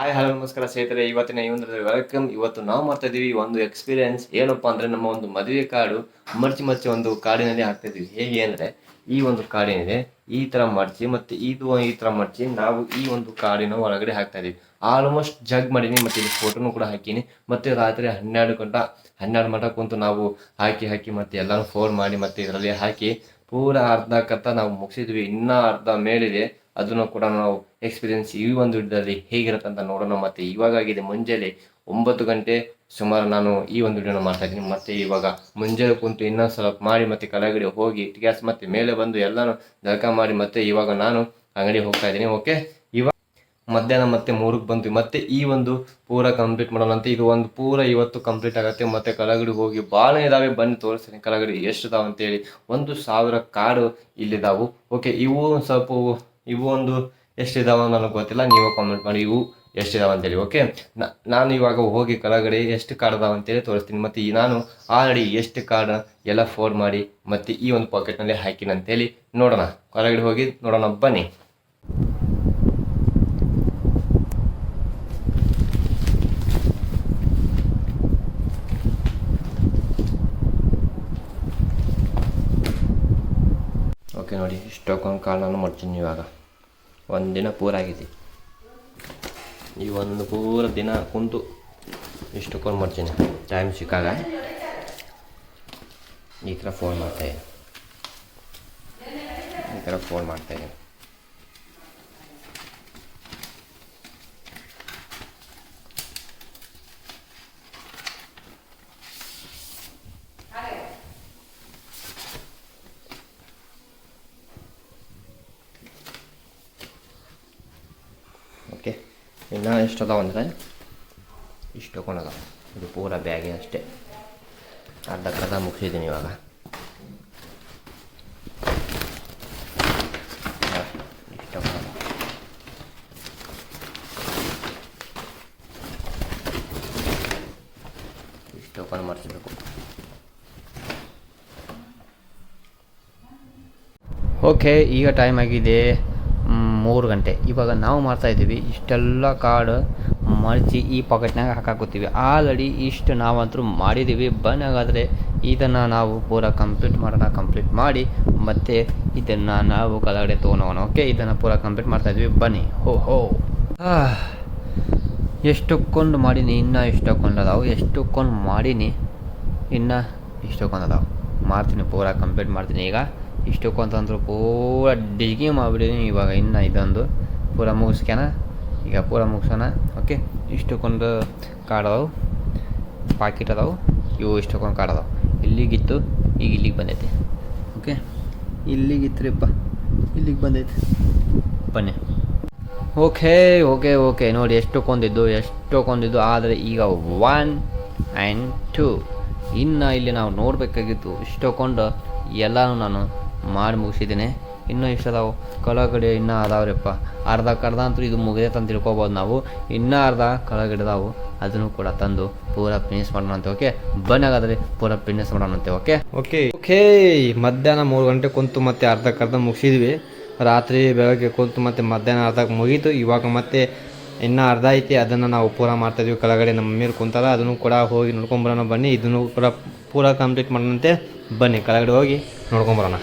Hi hello ನಮಸ್ಕಾರ ಸ್ನೇಹಿತರೆ. ಇವತ್ತಿನ ಈ ಒಂದು ವೆಲ್ಕಮ್ ಇವತ್ತು ನಾವು ಮಾಡ್ತಾ ಇದೀವಿ ಒಂದು ಎಕ್ಸ್ಪೀರಿಯನ್ಸ್ ಏನಪ್ಪಾ ಅಂದ್ರೆ ನಮ್ಮ ಒಂದು ಮದುವೆ ಕಾಡು ಮರ್ಚಿ ಮರ್ಚಿ ಒಂದು ಕಾಡಿನಲ್ಲಿ ಹಾಕ್ತಾ ಇದೀವಿ ಹೇಗೆ ಅಂದ್ರೆ ಈ ಒಂದು ಕಾಡಿನಿದೆ, ಈ ತರ ಮರ್ಚಿ ಮತ್ತೆ ಇದು ಈ ತರ ಮರ್ಚಿ ನಾವು ಈ ಒಂದು ಕಾಡಿನ ಒಳಗಡೆ ಹಾಕ್ತಾ ಇದೀವಿ ಆಲ್ಮೋಸ್ಟ್ ಜಗ್ ಮಾಡೀನಿ, ಮತ್ತೆ ಇಲ್ಲಿ ಫೋಟೋನು ಕೂಡ ಹಾಕೀನಿ. ಮತ್ತೆ ರಾತ್ರಿ ಹನ್ನೆರಡು ಗಂಟ, ಹನ್ನೆರಡು ಮಟ ಕುಂತು ನಾವು ಹಾಕಿ ಹಾಕಿ ಮತ್ತೆ ಎಲ್ಲಾನು ಫೋನ್ ಮಾಡಿ ಮತ್ತೆ ಇದರಲ್ಲಿ ಹಾಕಿ ಪೂರ ಅರ್ಧ ಕತ್ತ ನಾವು ಮುಗಿಸಿದ್ವಿ. ಇನ್ನ ಅರ್ಧ ಮೇಲಿದೆ. ಅದನ್ನು ಕೂಡ ನಾವು ಎಕ್ಸ್ಪೀರಿಯನ್ಸ್ ಈ ಒಂದು ವಿಡಿಯೋದಲ್ಲಿ ಹೇಗಿರುತ್ತೆ ಅಂತ ನೋಡೋಣ. ಮತ್ತೆ ಇವಾಗಾಗಿದೆ ಮುಂಜಾನೆ ಒಂಬತ್ತು ಗಂಟೆ ಸುಮಾರು ನಾನು ಈ ಒಂದು ವಿಡಿಯೋನ ಮಾಡ್ತಾ ಇದ್ದೀನಿ. ಮತ್ತೆ ಇವಾಗ ಮುಂಜಾನೆ ಕುಂತು ಇನ್ನೊಂದು ಸ್ವಲ್ಪ ಮಾಡಿ ಮತ್ತೆ ಕೆಳಗಡೆ ಹೋಗಿ ಗ್ಯಾಸ್ ಮತ್ತೆ ಮೇಲೆ ಬಂದು ಎಲ್ಲನೂ ಜಳಕ ಮಾಡಿ ಮತ್ತೆ ಇವಾಗ ನಾನು ಅಂಗಡಿ ಹೋಗ್ತಾ ಇದ್ದೀನಿ. ಓಕೆ ಇವಾಗ ಮಧ್ಯಾಹ್ನ ಮತ್ತೆ ಮೂರಕ್ಕೆ ಬಂತು ಮತ್ತೆ ಈ ಒಂದು ಪೂರ ಕಂಪ್ಲೀಟ್ ಮಾಡೋಣ ಅಂತ ಇದು ಒಂದು ಪೂರ ಇವತ್ತು ಕಂಪ್ಲೀಟ್ ಆಗುತ್ತೆ. ಮತ್ತೆ ಕಲಗಡಿ ಹೋಗಿ ಭಾಳ ಇದಾವೆ ಬನ್ನಿ ತೋರಿಸ್ತೀನಿ. ಕಲಗಡಿ ಎಷ್ಟು ಇದಾವೆ ಅಂತೇಳಿ ಒಂದು ಸಾವಿರ ಕಾಡು ಇಲ್ಲಿದ್ದಾವೆ ಓಕೆ ಇವು ಸ್ವಲ್ಪ ಇವು ಒಂದು ಎಷ್ಟಿದಾವ ನನಗೆ ಗೊತ್ತಿಲ್ಲ, ನೀವು ಕಾಮೆಂಟ್ ಮಾಡಿ, ಇವು ಎಷ್ಟಿದಾವ ಅಂತೇಳಿ ಓಕೆ ನಾನು ಇವಾಗ ಹೋಗಿ ಕೆಳಗಡೆ ಎಷ್ಟು ಕಾರ್ಡ್ ಅದಾವ ಅಂತೇಳಿ ತೋರಿಸ್ತೀನಿ, ಮತ್ತು ಈ ನಾನು ಆಲ್ರೆಡಿ ಎಷ್ಟು ಕಾರ್ಡ್ ಎಲ್ಲ ಫೋನ್ ಮಾಡಿ ಮತ್ತು ಈ ಒಂದು ಪಾಕೆಟ್ನಲ್ಲಿ ಹಾಕಿನಂತೇಳಿ ನೋಡೋಣ. ಕೆಳಗಡೆ ಹೋಗಿ ನೋಡೋಣ, ಬನ್ನಿ. ಓಕೆ ನೋಡಿ. ಇಷ್ಟಕ್ಕೊಂದು ನಾನು ಮಾಡ್ತೀನಿ ಇವಾಗ. ಒಂದು ದಿನ ಪೂರ ಆಗಿದೆ. ಈ ಒಂದು ಪೂರ ದಿನ ಕುಂತು ಇಷ್ಟಕ್ಕೊಂದು ಮಾಡ್ತೀನಿ ಟೈಮ್ ಸಿಕ್ಕಾಗ ಈ ಥರ ಫೋನ್ ಮಾಡ್ತಾಯಿದ್ದೀನಿ ಈ ಥರ ಫೋನ್ ಮಾಡ್ತಾಯಿದ್ದೀನಿ ಓಕೆ ಇನ್ನು ಎಷ್ಟು ಅದಾವ ಅಂದರೆ ಇಷ್ಟು ತೊಗೊಂಡದ ಇದು ಪೂರ ಬ್ಯಾಗೆ ಅಷ್ಟೇ. ಅರ್ಧ ಕರ್ಧ ಮುಗಿಸಿದ್ದೀನಿ ಇವಾಗ. ಇಷ್ಟು ತಗೊಂಡು ಮಾಡಿಸ್ಬೇಕು. ಓಕೆ ಈಗ ಟೈಮ್ ಆಗಿದೆ ಮೂರು ಗಂಟೆ. ಇವಾಗ ನಾವು ಮಾಡ್ತಾ ಇದ್ದೀವಿ, ಇಷ್ಟೆಲ್ಲ ಕಾರ್ಡ್ ಮರ್ಚಿ ಈ ಪಾಕೆಟ್ನಾಗ ಹಾಕಾಕೋತೀವಿ ಆಲ್ರೆಡಿ ಇಷ್ಟು ನಾವಂತರೂ ಮಾಡಿದ್ದೀವಿ. ಬನ್ ಹಾಗಾದರೆ, ಇದನ್ನು ನಾವು ಪೂರ ಕಂಪ್ಲೀಟ್ ಮಾಡೋಣ, ಕಂಪ್ಲೀಟ್ ಮಾಡಿ ಮತ್ತು ಇದನ್ನು ನಾವು ಕೆಳಗಡೆ ತೊಗೊಳೋಣ ಓಕೆ? ಇದನ್ನು ಪೂರ ಕಂಪ್ಲೀಟ್ ಮಾಡ್ತಾ ಇದ್ವಿ ಬನ್ನಿ. ಹೋ ಹೋ. ಎಷ್ಟಕ್ಕೊಂಡು ಮಾಡೀನಿ, ಇನ್ನೂ ಎಷ್ಟಕ್ಕೊಂದು ಅದಾವು ಮಾಡೀನಿ, ಇನ್ನೂ ಇಷ್ಟಕ್ಕೊಂದು ಅದಾವು ಮಾಡ್ತೀನಿ, ಪೂರ ಕಂಪ್ಲೀಟ್ ಮಾಡ್ತೀನಿ. ಈಗ ಇಷ್ಟಕ್ಕೊಂತಂದ್ರು ಪೂರ ಡಿಗಿ ಮಾಡಿಬಿಡೀನಿ ಇವಾಗ ಇನ್ನು ಇದೊಂದು ಪೂರ ಮುಗಿಸ್ಕ್ಯಾನ. ಈಗ ಪೂರ ಮುಗಿಸೋಣ. ಓಕೆ ಇಷ್ಟಕ್ಕೊಂದು ಕಾರ್ಡ್ ಅದಾವು. ಪಾಕಿಟ್ ಅದಾವು. ಇವು ಇಷ್ಟಕ್ಕೊಂದು ಕಾರ್ಡ್ ಅದಾವು. ಇಲ್ಲಿಗಿತ್ತು, ಈಗ ಇಲ್ಲಿಗೆ ಬಂದೈತೆ. ಓಕೆ ಇಲ್ಲಿಗಿತ್ರಿಪ್ಪ. ಇಲ್ಲಿಗೆ ಬಂದೈತೆ. ಬನ್ನಿ. ಓಕೆ ಓಕೆ ಓಕೆ ನೋಡಿ ಎಷ್ಟಕ್ಕೊಂದಿದ್ದು ಎಷ್ಟಕ್ಕೊಂದಿದ್ದು. ಆದರೆ ಈಗ ಒನ್ ಆ್ಯಂಡ್ ಟೂ ಇನ್ನು ಇಲ್ಲಿ ನಾವು ನೋಡಬೇಕಾಗಿತ್ತು. ಇಷ್ಟಕ್ಕೊಂಡು ಎಲ್ಲನೂ ನಾನು ಮಾಡಿ ಮುಗಿಸಿದ್ದೀನಿ. ಇನ್ನೂ ಇಷ್ಟು ಅದಾವು ಕೆಳಗಡೆ ಇನ್ನೂ ಅರ್ಧ ಅರ್ಧಕ್ಕರ್ಧ ಅಂತೂ ಇದು ಮುಗಿದೈತೆ ಅಂತ ತಿಳ್ಕೊಬೋದು ನಾವು. ಇನ್ನೂ ಅರ್ಧ ಕಳಗಡೆದಾವು ಅದನ್ನು ಕೂಡ ತಂದು ಪೂರ ಫಿನಿಶ್ ಮಾಡೋಣಂತೆ ಓಕೆ ಬನ್ನಾಗಾದ್ರೆ ಪೂರ ಫಿನಿಶ್ ಮಾಡೋಣಂತೆ ಓಕೆ ಓಕೆ ಓಕೆ ಮಧ್ಯಾಹ್ನ ಮೂರು ಗಂಟೆ ಕುಂತು ಮತ್ತೆ ಅರ್ಧಕ್ಕರ್ಧ ಮುಗಿಸಿದ್ವಿ. ರಾತ್ರಿ ಬೆಳಗ್ಗೆ ಕುಂತು ಮತ್ತೆ ಮಧ್ಯಾಹ್ನ ಅರ್ಧಕ್ಕೆ ಮುಗೀತು. ಇವಾಗ ಮತ್ತೆ ಇನ್ನೂ ಅರ್ಧ ಐತಿ. ಅದನ್ನು ನಾವು ಪೂರ ಮಾಡ್ತಾಯಿದ್ವಿ ಕೆಳಗಡೆ ನಮ್ಮ ಮಮ್ಮಿಯರು ಕುಂತಾರ. ಅದನ್ನು ಕೂಡ ಹೋಗಿ ನೋಡ್ಕೊಂಬರೋಣ ಬನ್ನಿ. ಇದನ್ನು ಕೂಡ ಪೂರ ಕಂಪ್ಲೀಟ್ ಮಾಡೋಣಂತೆ. ಬನ್ನಿ, ಕೆಳಗಡೆ ಹೋಗಿ ನೋಡ್ಕೊಂಬರೋಣ.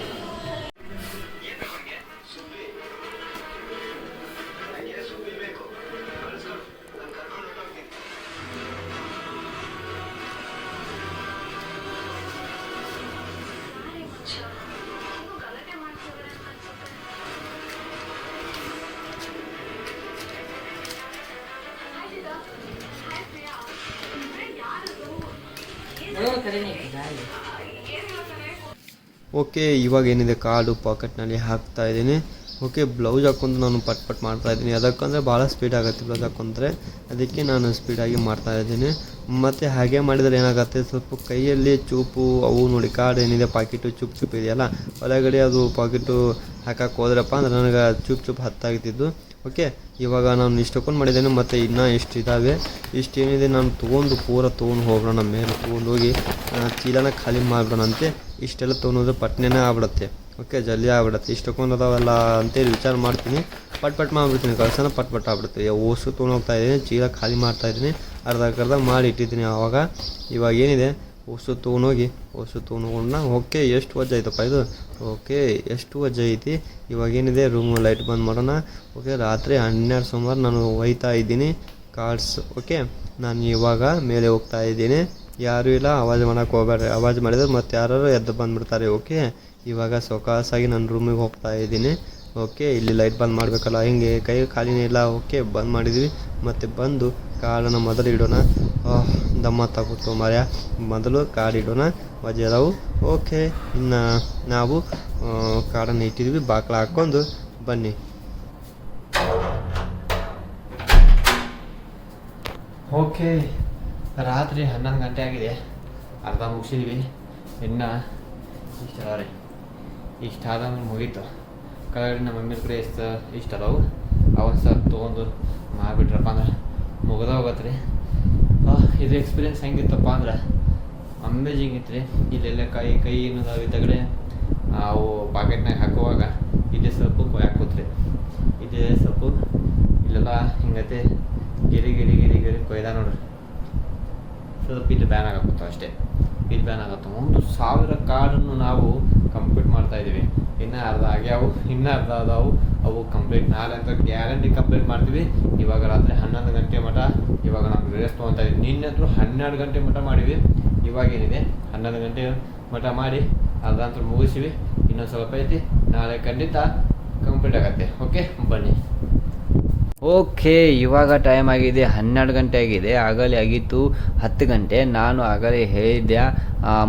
ಓಕೆ, ಇವಾಗ ಏನಿದೆ? ಕಾರ್ಡು ಪಾಕೆಟ್ನಲ್ಲಿ ಹಾಕ್ತಾ ಇದ್ದೀನಿ. ಓಕೆ, ಬ್ಲೌಸ್ ಹಾಕ್ಕೊಂಡು ನಾನು ಪಟ್ ಪಟ್ ಮಾಡ್ತಾ ಇದ್ದೀನಿ. ಅದಕ್ಕಂದರೆ ಭಾಳ ಸ್ಪೀಡ್ ಆಗುತ್ತೆ ಬ್ಲೌಸ್ ಹಾಕೊಂಡ್ರೆ. ಅದಕ್ಕೆ ನಾನು ಸ್ಪೀಡಾಗಿ ಮಾಡ್ತಾ ಇದ್ದೀನಿ. ಮತ್ತು ಹಾಗೆ ಮಾಡಿದರೆ ಏನಾಗುತ್ತೆ? ಸ್ವಲ್ಪ ಕೈಯಲ್ಲಿ ಚೂಪು, ಅವು ನೋಡಿ ಕಾರ್ಡ್ ಏನಿದೆ? ಪಾಕೆಟು ಚುಪ್ ಚುಪ್ ಇದೆಯಲ್ಲ, ಒಳಗಡೆ ಅದು ಪಾಕೆಟು ಹಾಕಕ್ಕೆ ಹೋದ್ರಪ್ಪ ಅಂದ್ರೆ ನನಗೆ ಚುಪ್ ಚುಪ್ ಹತ್ತಾಗ್ತಿದ್ದು. ಓಕೆ, ಇವಾಗ ನಾನು ಇಷ್ಟಕ್ಕೊಂದು ಮಾಡಿದ್ದೇನೆ, ಮತ್ತು ಇನ್ನೂ ಇಷ್ಟು ಇದ್ದಾವೆ ಇಷ್ಟು ಏನಿದೆ ನಾನು ತೊಗೊಂಡು ಪೂರ ತೊಗೊಂಡು ಹೋಗೋಣ ಮೇಲೆ ತೊಗೊಂಡೋಗಿ ಚೀಲನ ಖಾಲಿ ಮಾಡಿಬಿಡೋಣಂತೆ ಇಷ್ಟೆಲ್ಲ ತೊಗೊಂಡೋದ್ರೆ ಪಟ್ನೆನೇ ಆಗ್ಬಿಡುತ್ತೆ. ಓಕೆ, ಜಲ್ದಿ ಆಗ್ಬಿಡತ್ತೆ. ಇಷ್ಟು ಅದಾವಲ್ಲ ಅಂತೇಳಿ ವಿಚಾರ ಮಾಡ್ತೀನಿ. ಪಟ್ ಪಟ್ ಮಾಡಿಬಿಡ್ತೀನಿ. ಕಳ್ಸೋಣ, ಪಟ್ ಪಟ್ ಆಗ್ಬಿಡುತ್ತೆ. ಓಸು ತೊಗೊಂಡು ಹೋಗ್ತಾ ಇದ್ದೀನಿ ಚೀಲ ಖಾಲಿ ಮಾಡ್ತಾ ಇದ್ದೀನಿ ಅರ್ಧ ಅರ್ಧ ಮಾಡಿ ಇಟ್ಟಿದ್ದೀನಿ ಆವಾಗ. ಇವಾಗ ಏನಿದೆ? ಓಸು ತೊಗೊಂಡೋಗಿ, ಓಸು ತೊಗೊಂಡೋಗೋಣ. ಓಕೆ, ಎಷ್ಟು ವಜ್ಜ ಐತಪ್ಪ ಇದು? ಓಕೆ, ಎಷ್ಟು ವಜ್ಜ ಐತಿ? ಇವಾಗ ಏನಿದೆ? ರೂಮ್ ಲೈಟ್ ಬಂದ್ ಮಾಡೋಣ. ಓಕೆ, ರಾತ್ರಿ ಹನ್ನೆರಡು ಸುಮಾರು ನಾನು ಒಯ್ತಾ ಇದ್ದೀನಿ. Cards okay? ನಾನು ಇವಾಗ ಮೇಲೆ ಹೋಗ್ತಾ ಇದ್ದೀನಿ. ಯಾರೂ ಇಲ್ಲ, ಆವಾಜ್ ಮಾಡೋಕೆ ಹೋಗ್ಬೇಡ್ರಿ. ಆವಾಜ್ ಮಾಡಿದ್ರೆ ಮತ್ತೆ ಯಾರು ಎದ್ದು ಬಂದುಬಿಡ್ತಾರೆ, ಓಕೆ? ಇವಾಗ ಸೊಕಾಸಾಗಿ ನನ್ನ ರೂಮಿಗೆ ಹೋಗ್ತಾ ಇದ್ದೀನಿ, ಓಕೆ? ಇಲ್ಲಿ ಲೈಟ್ ಬಂದ್ ಮಾಡಬೇಕಲ್ಲ, ಹಿಂಗೆ ಕೈ ಖಾಲಿನೇ ಇಲ್ಲ, ಓಕೆ? ಬಂದ್ ಮಾಡಿದ್ವಿ. ಮತ್ತು ಬಂದು ಕಾಡನ್ನು ಮೊದಲು ಇಡೋಣ. ದಮ್ಮ ತಗೋತು ಮರ್ಯ ಮೊದಲು ಕಾಡು ಇಡೋಣ ವಜೆ ಅದಾವು ಓಕೆ, ಇನ್ನು ನಾವು ಕಾಡನ್ನು ಇಟ್ಟಿದ್ವಿ, ಬಾಕ್ಲ ಹಾಕ್ಕೊಂಡು ಬನ್ನಿ. ಓಕೆ ರಾತ್ರಿ ಹನ್ನೊಂದು ಗಂಟೆ ಆಗಿದೆ. ಅರ್ಧ ಮುಗಿಸಿದ್ವಿ. ಇನ್ನು ಇಷ್ಟ ರೀ ಇಷ್ಟ ಮುಗೀತು. ಕೆಳಗಡೆ ನಮ್ಮ ಮಮ್ಮಿ ಕಡೆ ಇಷ್ಟ ಇಷ್ಟ ಅದಾವು. ಅವನ್ ಸರ್ ತೊಗೊಂಡು ಮಾಡಿಬಿಟ್ರಪ್ಪ ಅಂದ್ರೆ ಮುಗಿದ ಹೋಗತ್ತೆ ರೀ ಇದು ಎಕ್ಸ್ಪೀರಿಯನ್ಸ್ ಹೆಂಗಿತ್ತಪ್ಪ ಅಂದ್ರೆ ಅಮೇಜಿಂಗ್ ಇತ್ತು ರೀ ಇಲ್ಲೆಲ್ಲ ಕೈ ಕೈ ಏನದಾವ ಇದ್ದಾಗಡೆ ಅವು ಪಾಕೆಟ್ನಾಗ ಹಾಕುವಾಗ ಇದೇ ಸೊಪ್ಪು ಕೊಯ್ ಕೂತ್ರಿ? ಇದೇ ಸೊಪ್ಪು. ಇಲ್ಲೆಲ್ಲ ಹಿಂಗತೆ ಗಿರಿ ಗಿರಿ ಗಿರಿ ಗಿರಿ ಕೊಯ್ದ ನೋಡ್ರಿ. ಬಿಲ್ ಬ್ಯಾನ್ ಆಗಕ್ಕೂ ಅಷ್ಟೇ. ಬಿಲ್ ಬ್ಯಾನ್ ಆಗತ್ತೆ ಒಂದು ಸಾವಿರ ಕಾರ್ಡನ್ನು ನಾವು ಕಂಪ್ಲೀಟ್ ಮಾಡ್ತಾ ಇದೀವಿ ಇನ್ನೂ ಅರ್ಧ ಆಗ್ಯಾವು ಇನ್ನೂ ಅರ್ಧ ಅದಾವು ಅವು ಕಂಪ್ಲೀಟ್ ನಾಳೆ ಅಂತ ಗ್ಯಾರಂಟಿ ಕಂಪ್ಲೀಟ್ ಮಾಡ್ತೀವಿ. ಇವಾಗ ರಾತ್ರಿ ಹನ್ನೊಂದು ಗಂಟೆ ಮಠ. ಇವಾಗ ನಾವು ರೆಸ್ಟ್ ತೊಗೊತಾ ಇದ್ವಿ ನಿನ್ನೆ ಹನ್ನೆರಡು ಗಂಟೆ ಮಠ ಮಾಡಿವಿ ಇವಾಗ ಏನಿದೆ? ಹನ್ನೊಂದು ಗಂಟೆ ಮಠ ಮಾಡಿ, ಅರ್ಧ ಅಂತ ಮುಗಿಸಿವಿ. ಇನ್ನೊಂದು ಸ್ವಲ್ಪ ಐತಿ. ನಾಳೆ ಖಂಡಿತ ಕಂಪ್ಲೀಟ್ ಆಗತ್ತೆ. ಓಕೆ ಬನ್ನಿ. ಓಕೆ, ಇವಾಗ ಟೈಮ್ ಆಗಿದೆ, ಹನ್ನೆರಡು ಗಂಟೆ ಆಗಿದೆ, ಆಗಲೇ ಆಗಿತ್ತು ಹತ್ತು ಗಂಟೆ. ನಾನು ಆಗಲೇ ಹೇಳಿದ್ದೆ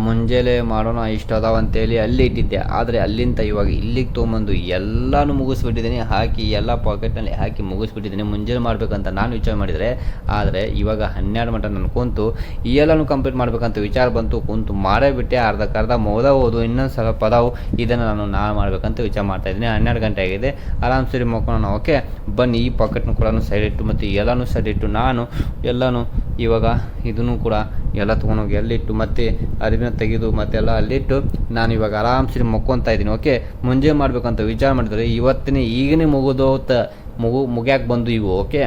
ಮುಂಜಾನೆ ಮಾಡೋಣ, ಇಷ್ಟ ಅದಾವ ಅಂತೇಳಿ ಅಲ್ಲಿ ಇಟ್ಟಿದ್ದೆ. ಆದರೆ ಅಲ್ಲಿಂದ ಇವಾಗ ಇಲ್ಲಿಗೆ ತೊಗೊಂಬಂದು ಎಲ್ಲನೂ ಮುಗಿಸ್ಬಿಟ್ಟಿದ್ದೀನಿ, ಹಾಕಿ ಎಲ್ಲ ಪಾಕೆಟ್ನಲ್ಲಿ ಹಾಕಿ ಮುಗಿಸ್ಬಿಟ್ಟಿದ್ದೀನಿ. ಮುಂಜಾನೆ ಮಾಡಬೇಕಂತ ನಾನು ವಿಚಾರ ಮಾಡಿದರೆ, ಆದರೆ ಇವಾಗ ಹನ್ನೆರಡು ಮಟ್ಟ ನಾನು ಕುಂತು ಈ ಎಲ್ಲನೂ ಕಂಪ್ಲೀಟ್ ಮಾಡಬೇಕಂತ ವಿಚಾರ ಬಂತು. ಕೂತು ಮಾಡೇ ಬಿಟ್ಟೆ ಅರ್ಧಕ್ಕರ್ಧ ಮೋದ ಹೋದು, ಇನ್ನೊಂದು ಸ್ವಲ್ಪ ಅದಾವು, ಇದನ್ನು ನಾನು ನಾನು ಮಾಡಬೇಕಂತ ವಿಚಾರ ಮಾಡ್ತಾ ಇದ್ದೀನಿ. ಹನ್ನೆರಡು ಗಂಟೆ ಆಗಿದೆ ಆರಾಮ್ ಸರಿ ಮಕ್ಕೋಣ. ಓಕೆ, ಬನ್ನಿ ಈ ಪಾಕೆಟ್ನು ಕೂಡ ಸೈಡ್ ಇಟ್ಟು ಮತ್ತು ಎಲ್ಲನೂ ಸೈಡ್ ಇಟ್ಟು ನಾನು ಎಲ್ಲಾನು ಇವಾಗ ಇದನ್ನು ಕೂಡ ಎಲ್ಲ ತೊಗೊಂಡೋಗಿ ಅಲ್ಲಿಟ್ಟು ಮತ್ತೆ ಅರಿವಿನ ತೆಗೆದು ಮತ್ತೆಲ್ಲ ಅಲ್ಲಿಟ್ಟು ನಾನು ಇವಾಗ ಆರಾಮ್ಸೆ ಮಕ್ಕೊತಾ ಇದ್ದೀನಿ. ಓಕೆ ಮುಂಜಾನೆ ಮಾಡಬೇಕಂತ ವಿಚಾರ ಮಾಡಿದ್ರೆ ಇವತ್ತಿನ ಈಗನೇ ಮುಗಿದೋತ ಮುಗು ಮುಗ್ಯಾಕೆ ಬಂದು ಇವು. ಓಕೆ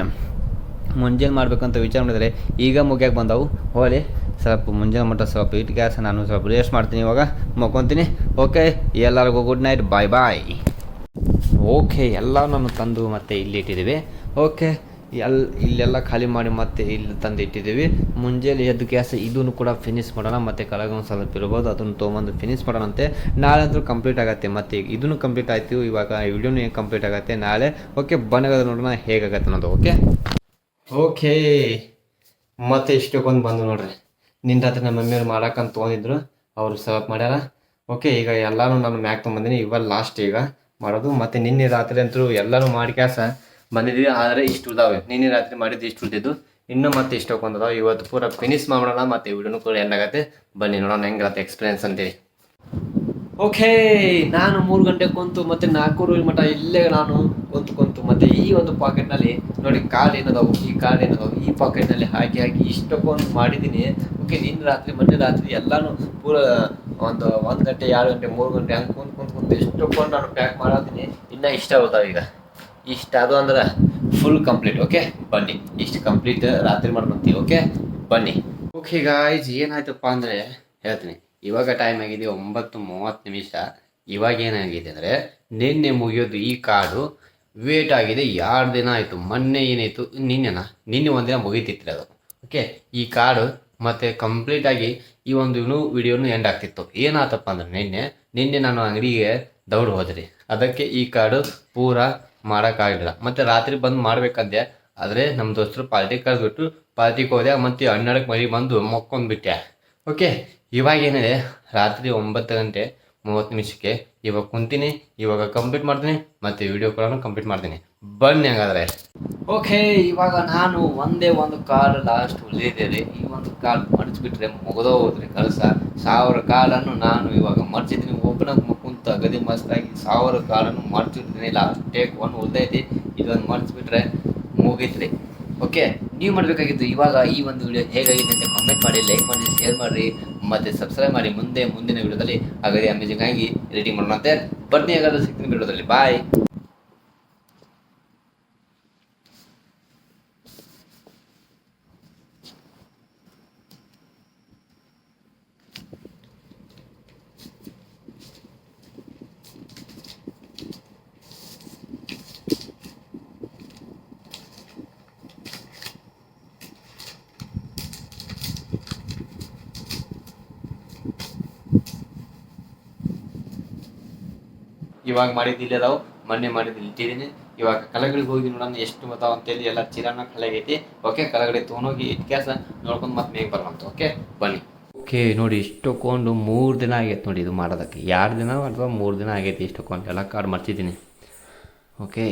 ಮುಂಜಾನೆ ಮಾಡಬೇಕಂತ ವಿಚಾರ ಮಾಡಿದರೆ ಈಗ ಮುಗ್ಯಾಕೆ ಬಂದವು. ಹೋಳಿ ಸ್ವಲ್ಪ ಮುಂಜಾನೆ ಮಟ್ಟ ಸ್ವಲ್ಪ ಇಟ್ಟು ಗ್ಯಾಸ್ ನಾನು ಸ್ವಲ್ಪ ರೇಸ್ಟ್ ಮಾಡ್ತೀನಿ ಇವಾಗ. ಮಕ್ಕೊತೀನಿ. ಓಕೆ ಎಲ್ಲರಿಗೂ good night bye bye okay ಎಲ್ಲ ನಾನು ತಂದು ಮತ್ತೆ ಇಲ್ಲಿ ಇಟ್ಟಿದ್ದೀವಿ. ಓಕೆ, ಎಲ್, ಇಲ್ಲೆಲ್ಲ ಖಾಲಿ ಮಾಡಿ ಮತ್ತೆ ಇಲ್ಲಿ ತಂದು ಇಟ್ಟಿದ್ದೀವಿ. ಮುಂಜಾನೆ ಎದ್ದು ಗ್ಯಾಸ್ ಇದನ್ನು ಕೂಡ ಫಿನಿಶ್ ಮಾಡೋಣ, ಮತ್ತು ಕೆಳಗೆ ಒಂದು ಸ್ವಲ್ಪ ಇರ್ಬೋದು, ಅದನ್ನು ತೊಗೊಂಬಂದು ಫಿನಿಶ್ ಮಾಡೋಣಂತೆ. ನಾಳೆ ಅಂತೂ ಕಂಪ್ಲೀಟ್ ಆಗುತ್ತೆ, ಮತ್ತು ಇದನ್ನು ಕಂಪ್ಲೀಟ್ ಆಯಿತು, ಇವಾಗ ವಿಡಿಯೋನು ಕಂಪ್ಲೀಟ್ ಆಗುತ್ತೆ, ನಾಳೆ. ಓಕೆ ಬನ್ನಗದ ನೋಡೋಣ, ಹೇಗಾಗತ್ತೆ ಅನ್ನೋದು, ಓಕೆ? ಓಕೆ, ಮತ್ತೆ ಇಷ್ಟಕ್ಕೊಂದು ಬಂದು ನೋಡ್ರಿ. ನಿನ್ನ ರಾತ್ರಿ ನಮ್ಮ ಮಮ್ಮಿಯವ್ರು ಮಾಡಕ್ಕಂತ ತೊಗೊಂಡಿದ್ರು, ಅವರು ಸರ್ವ್ ಮಾಡ್ಯಾರ. ಓಕೆ, ಈಗ ಎಲ್ಲಾನು ನಾನು ಮ್ಯಾಕ್ ತೊಗೊಂಬಂದಿನಿ, ಇವಾಗ ಲಾಸ್ಟ್ ಈಗ. ಮಾಡೋದು. ಮತ್ತೆ ನಿನ್ನೆ ರಾತ್ರಿ ಅಂತೂ ಎಲ್ಲನೂ ಮಾಡಿ ಕ್ಯಾಸ ಬಂದಿದ್ದೀವಿ. ಆದರೆ ಇಷ್ಟು ಉಳ್ದಾವೆ. ನಿನ್ನೆ ರಾತ್ರಿ ಮಾಡಿದ್ದು ಇಷ್ಟು ಉಳಿದಿದ್ದು. ಇನ್ನೂ ಮತ್ತೆ ಇಷ್ಟು ಅದಾವೆ ಇವತ್ತು ಪೂರ ಫಿನಿಶ್ ಮಾಡೋಣ ಮತ್ತೆ ವಿಡಿಯೋನು ಕೂಡ ಎಂಡಾಗತ್ತೆ ಬನ್ನಿ ನೋಡೋಣ ಹೆಂಗಾಗತ್ತೆ ಎಕ್ಸ್ಪೀರಿಯನ್ಸ್ ಅಂತೇಳಿ. ಓಕೆ ನಾನು ಮೂರು ಗಂಟೆ ಕುಂತು ಮತ್ತೆ ನಾಲ್ಕೂರು ಮಠ ಇಲ್ಲೇ ನಾನು ಕುಂತು ಕುಂತು ಮತ್ತೆ ಈ ಒಂದು ಪಾಕೆಟ್ನಲ್ಲಿ ನೋಡಿ ಕಾರ್ಡ್ ಏನದಾವು? ಈ ಕಾರ್ಡ್ ಏನದಾವು? ಈ ಪಾಕೆಟ್ನಲ್ಲಿ ಹಾಕಿ ಹಾಕಿ ಇಷ್ಟಕ್ಕೊಂದು ಮಾಡಿದ್ದೀನಿ. ಓಕೆ ನಿನ್ನ ರಾತ್ರಿ, ಮೊನ್ನೆ ರಾತ್ರಿ ಎಲ್ಲಾನು ಪೂರ ಒಂದು ಒಂದು ಗಂಟೆ, ಎರಡು ಗಂಟೆ, ಮೂರು ಗಂಟೆ ಹಂಗೆ ಕುಂತು ಕುಂತು ಕುಂತು ಇಷ್ಟಕ್ಕೊಂದು ನಾನು ಪ್ಯಾಕ್ ಮಾಡತ್ತೀನಿ ಇನ್ನೂ ಇಷ್ಟ ಹೋದಾವ ಈಗ? ಇಷ್ಟ ಅದು ಅಂದ್ರೆ ಫುಲ್ ಕಂಪ್ಲೀಟ್ ಓಕೆ ಬನ್ನಿ. ಇಷ್ಟು ಕಂಪ್ಲೀಟ್ ರಾತ್ರಿ ಮಾಡ್ಕೊಂತೀವಿ ಓಕೆ ಬನ್ನಿ. ಓಕೆ ಗಾಯ್ಸ್ ಏನಾಯ್ತಪ್ಪ ಅಂದರೆ ಹೇಳ್ತೀನಿ. ಇವಾಗ ಟೈಮ್ ಆಗಿದೆ ಒಂಬತ್ತು ಮೂವತ್ತು ನಿಮಿಷ. ಇವಾಗ ಏನಾಗಿದೆ ಅಂದರೆ ನಿನ್ನೆ ಮುಗಿಯೋದು ಈ ಕಾರ್ಡು ವೇಟ್ ಆಗಿದೆ ಎರಡು ದಿನ ಆಯಿತು? ಮೊನ್ನೆ ಏನಾಯಿತು? ನಿನ್ನೆನಾ? ನಿನ್ನೆ ಒಂದಿನ ಮುಗಿತಿತ್ತು ಅದು. ಓಕೆ ಈ ಕಾಡು ಮತ್ತು ಕಂಪ್ಲೀಟಾಗಿ ಈ ಒಂದು ಇನ್ನೂ ವಿಡಿಯೋನು ಎಂಡ್ ಆಗ್ತಿತ್ತು. ಏನಾತಪ್ಪ ಅಂದ್ರೆ ನಿನ್ನೆ ನಿನ್ನೆ ನಾನು ಅಂಗಡಿಗೆ ದೌಡ್ ಹೋದ್ರಿ. ಅದಕ್ಕೆ ಈ ಕಾರ್ಡು ಪೂರ ಮಾಡೋಕ್ಕಾಗಲಿಲ್ಲ ಮತ್ತು ರಾತ್ರಿ ಬಂದು ಮಾಡ್ಬೇಕಂದೆ, ಆದರೆ ನಮ್ಮ ದೋಸ್ತರು ಪಾರ್ಟಿ ಕರೆದ್ಬಿಟ್ಟು ಪಾರ್ಟಿಗೆ ಹೋದೆ, ಮತ್ತು ಹನ್ನೆರಡಕ್ಕೆ ಮರಿ ಬಂದು ಮಕ್ಕೊಂಡ್ಬಿಟ್ಟೆ. ಓಕೆ ಇವಾಗ ಏನಿದೆ ರಾತ್ರಿ ಒಂಬತ್ತು ಗಂಟೆ. ಮೂವತ್ತು ನಿಮಿಷಕ್ಕೆ ಇವಾಗ ಕುಂತೀನಿ, ಇವಾಗ ಕಂಪ್ಲೀಟ್ ಮಾಡ್ತೀನಿ, ಮತ್ತು ವಿಡಿಯೋ ಕೂಡ ಕಂಪ್ಲೀಟ್ ಮಾಡ್ತೀನಿ. ಬನ್ನಿ ಹಾಗಾದರೆ. ಓಕೆ ಇವಾಗ ನಾನು ಒಂದೇ ಒಂದು ಕಾರ್ಡ್ ಲಾಸ್ಟ್ ಉಳಿದಿದೆ ಈ ಒಂದು ಕಾಲು ಮಡಚಿಬಿಟ್ರೆ ಮುಗಿದೋ ಹೋದ್ರೆ ಕೆಲಸ. ಸಾವಿರ ಕಾಲನ್ನು ನಾನು ಇವಾಗ ಮರ್ಚಿದ್ದೀನಿ. ಒಬ್ಬನ ಕುಂತ ಅಗದಿ ಮಸ್ತಾಗಿ ಸಾವಿರ ಕಾಲನ್ನು ಮರ್ಚಿಟ್ಟಿದ್ದೀನಿ ಲಾಸ್ಟ್ ಟೇಕ್ ಒನ್ ಉಳಿದೈತಿ. ಇದೊಂದು ಮರ್ಚಿಬಿಟ್ರೆ ಮುಗೀತ್ರಿ. ಓಕೆ ನೀವು ಮಾಡಬೇಕಾಗಿತ್ತು ಇವಾಗ ಈ ಒಂದು ವಿಡಿಯೋ ಹೇಗಾಗಿದೆ ಅಂತ ಕಮೆಂಟ್ ಮಾಡಿ ಲೈಕ್ ಮಾಡಿ ಶೇರ್ ಮಾಡಿ ಮತ್ತು ಸಬ್ಸ್ಕ್ರೈಬ್ ಮಾಡಿ ಮುಂದೆ ಮುಂದಿನ ವಿಡಿಯೋದಲ್ಲಿ ಅಗದಿ ಅಮೇಜಿಂಗ್ ಆಗಿ ರೇಟಿಂಗ್ ಮಾಡೋಣ ಅಂತ ಬರ್ತೀನಿ ಹಾಗಾದ್ರೆ ಸಿಗ್ತೀನಿ ವಿಡಿಯೋದಲ್ಲಿ ಬಾಯ್ ಇವಾಗ ಮಾಡಿದ್ದು ಅದಾವು, ಮೊನ್ನೆ ಮಾಡಿದ್ದು ಇಟ್ಟಿದ್ದೀನಿ ಇವಾಗ ಕಲೆಗಳಿಗೆ ಹೋಗಿ ನೋಡೋಣ, ಎಷ್ಟು ಬರ್ತಾವ ಅಂತೇಳಿ ಎಲ್ಲ ಚಿರಾನ ಕಲೆಗೈತಿ. ಓಕೆ ಕಲಗಡೆ ತೊಗೊಂಡೋಗಿ ಇಟ್ಕ್ಯಾಸ ನೋಡ್ಕೊಂಡು ಮತ್ತೆ ಮೇಗೆ ಬರೋಂತ ಓಕೆ ಬನ್ನಿ. ಓಕೆ ನೋಡಿ ಇಷ್ಟೊಕ್ಕೊಂಡು ಮೂರು ದಿನ ಆಗೈತೆ ನೋಡಿ ಇದು ಮಾಡೋದಕ್ಕೆ. ಎರಡು ದಿನ ಅಥವಾ ಮೂರು ದಿನ ಆಗೈತಿ ಇಷ್ಟೊಕ್ಕೊಂಡು ಎಲ್ಲ ಕಾರ್ಡ್ ಮರ್ತಿದ್ದೀನಿ ಓಕೆ